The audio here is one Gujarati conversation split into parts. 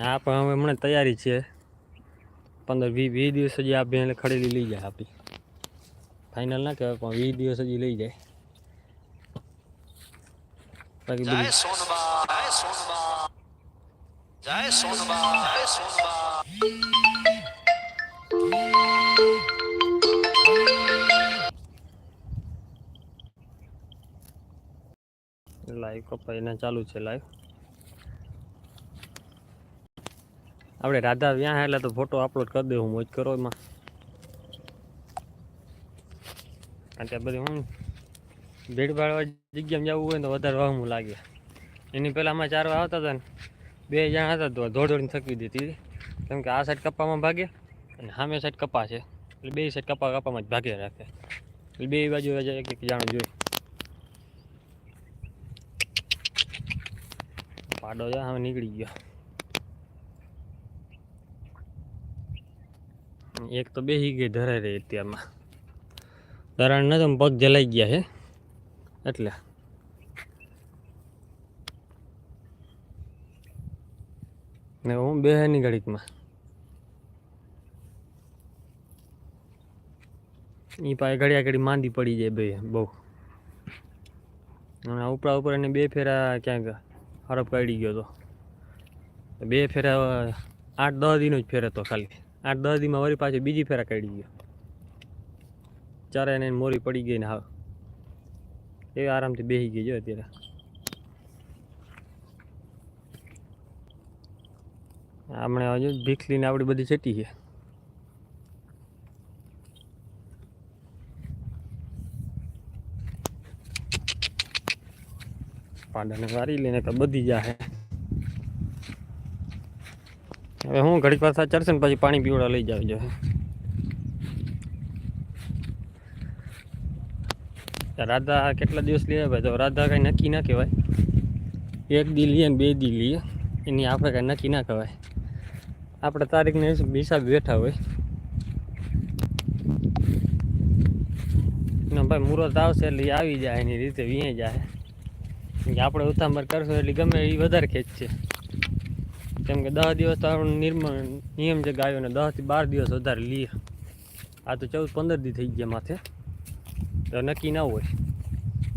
આ પણ હવે હમણાં તૈયારી છે. પંદર વીસ વીસ દિવસ હજી આ બેન ખડેલી લઈ જાય આપી. ફાઇનલ ના કહેવાય પણ વીસ દિવસ હજી લઈ જાય. બાકી લાઈવ કપાઈને ચાલુ છે લાઈવ આપણે રાધા વ્યાં એટલે તો ફોટો અપલોડ કરી દઉં મોજ કરો એમાં. અત્યારે બધી હું ભીડ જગ્યામાં જવું હોય તો વધારે વાહમું લાગે. એની પહેલાં અમે ચાર આવતા હતા ને, બે જણા હતા તો દોડીને થકી દીધી. કેમ કે આ સાઈડ કપામાં ભાગે અને સામે સાઈડ કપા છે. એટલે બે સાઈડ કપા કપામાં જ ભાગે રાખે. એટલે બે બાજુ એક એક જાણું જોઈએ પાડો છે હવે નીકળી ગયો. એક તો બેસી ગઈ ધરાઈ રહી અત્યારમાં. ધરાણ ન તો પગ જલાઈ ગયા છે એટલે. ને હું બે ની ઘડીકમાં. એ પાસે ઘડિયા ઘડી માંદી પડી જાય બે, બહુ. અને ઉપરા ઉપર એને બે ફેરા ક્યાંક હરફ કાઢી ગયો તો. બે ફેરા, આઠ દસ દિનો જ ફેર હતો ખાલી. આઠ દસ દીમાં વળી પાછી બીજી ફેરા કાઢી ગયો. ચારે એને મોરી પડી ગઈ ને હા એ આરામથી બેસી ગઈ જો અત્યારે. આપણે હજુ ભીખલીને આપણી બધી છેટી છે. પાડાને વારી લઈને તો બધી જાહે. હવે હું ઘડીક વાર ચડશે ને પછી પાણી પીવડા લઈ જાવ જો રાધા કેટલા દિવસ લઈએ ભાઈ? તો રાધા કાંઈ નક્કી ના કહેવાય. એક દી લઈએ ને બે દી લઈએ એની આપણે કાંઈ નક્કી ના કહેવાય. આપણે તારીખને હિસાબ બેઠા હોય. ના ભાઈ મુહૂર્ત આવશે એટલે આવી જાય એની રીતે વીએ જાય. આપણે ઉતામર કરશું એટલે ગમે એ વધારે ખેંચશે. કેમ કે દસ દિવસ તો આપણો નિર્મળ નિયમ છે ગાયોને દસથી બાર દિવસ વધારે લઈએ આ તો ચૌદ પંદર દી થઈ ગયા માથે. તો નક્કી ના હોય.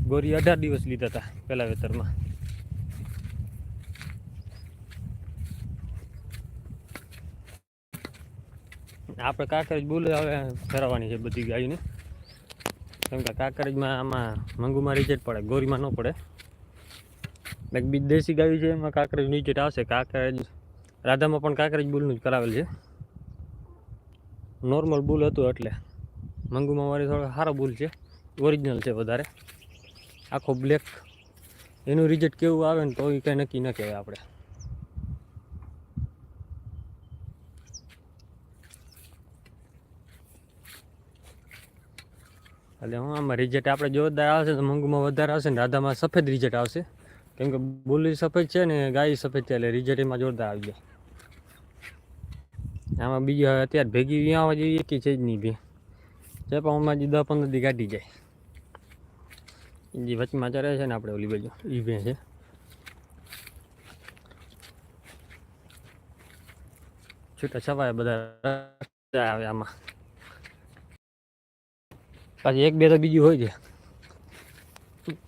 ગોરી અઢાર દિવસ લીધા હતા પહેલા વેતરમાં. આપણે કાંકરેજ બોલે હવે ફેરવવાની છે બધી ગાયને. કેમ કે કાંકરેજમાં આમાં મંગુમાં રિજેક્ટ પડે, ગોરીમાં ન પડે. લાઈક બી દેશી ગાયું છે, એમાં કાંકરેજ નીચે આવશે, કાંકરેજ રાધામાં પણ કાંકરેજ બુલનું જ કરાવેલ છે. નોર્મલ બુલ હતું એટલે. મંગુમાં મારી થોડો સારો બુલ છે. ઓરિજિનલ છે વધારે. આખો બ્લેક એનું રિઝલ્ટ કેવું આવે ને તો એ કંઈ નક્કી ન કહેવાય આપણે. એટલે હું આમાં રિઝલ્ટ આપણે જોરદાર આવશે તો મંગુમાં વધારે આવશે ને રાધામાં સફેદ રિઝલ્ટ આવશે. કેમ કે બોલી સફેદ છે ને ગાય સફેદ છે એટલે રિઝલ્ટમાં જોરદાર આવી જાય આમાં બીજી હવે અત્યારે ભેગી વ્યાવા જેવી એકી છે જ નહીં ભી. છે પણ હમણાં દસ પંદર દી કાઢી જાય. જે વચમાં ચરે છે ને આપણે ઓલી બાજુ એ ભે છે. છૂટા છવાય બધા આવે આમાં. પાછી એક બે તો બીજી હોય છે.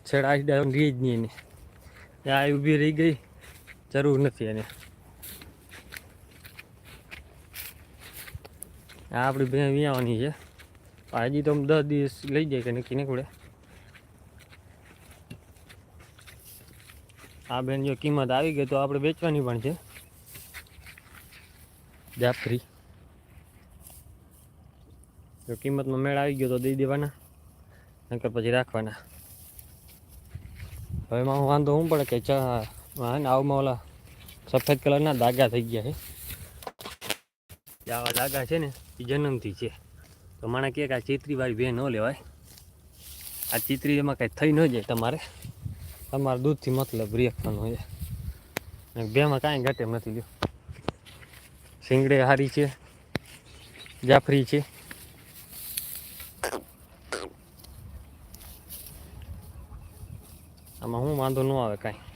છેડા આડી રહી જ નહીં એને. ત્યાં ઊભી રહી ગઈ. જરૂર નથી એને. આ આપણી ભેં વિયાવાની છે. હજી તો દસ દિવસ લઈ જાય કે નક્કી નીકળે. આ બેન જો કિંમત આવી ગઈ તો આપણે વેચવાની પણ છે. જાફરી. જો કિંમતમાં મેળ આવી ગયો તો દઈ દેવાના, નકર પછી રાખવાના. હવે એમાં હું વાંધો શું પડે કે ચા ને આવમાં ઓલા સફેદ કલરના દાગા થઈ ગયા છે. આવા દાગા છે ને એ જન્મથી છે. તો મને કહે કે આ ચિત્રીવાળી બે ન લેવાય. આ ચિત્રી એમાં કાંઈ થઈ ન જાય તમારે. તમારે દૂધથી મતલબ રિએક્શન હોય. અને બેમાં કાંઈ ઘટે નથી લ્યો. શીંગડે હારી છે, જાફરી છે. આમાં હું વાંધો ન આવે કાંઈ.